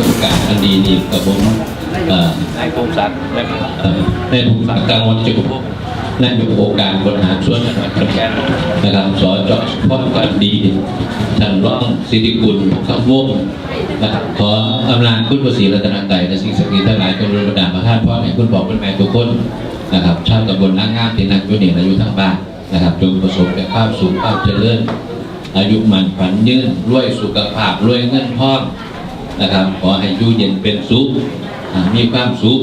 ประสบการณ์อันี้กับผมเอ่อนายพงศักดิ์และเอ่อในภูมิกังวลจุกนั่นอยู่องค์การบริหารส่วนจังหวัดขอนแก่นนะครับสจพ่อกันดีท่านร้องสิริกุลข้าวงนะครับขออำนาจคุณประสีรัตนไตรและสิ่งศักดิ์สิทธิ์ทั้งหลายจงรุ่งประดาประทานพรให้คุณบอกคุณแม่ทุกคนนะครับชาวตำบลนางงามที่นั่งอยู่นี่และอยู่ทางบ้านนะครับจงประสบแต่ความสุขความเจริญอายุมันฝันยืนรวยสุขภาพรวยเงินทอง นะครับ ขอให้อยู่เย็นเป็นสุขมีความสุข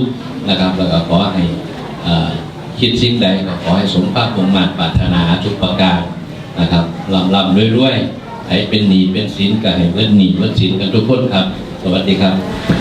นะครับ แล้วก็ขอให้อ่าคิดสิ่งใดก็ขอให้สมภาพคงมาตรปรารถนาทุกประการนะครับลำลำรวยๆให้เป็นหนีเป็นสินก็ให้เลินหนีเลินสินกันทุกคนครับ สวัสดีครับ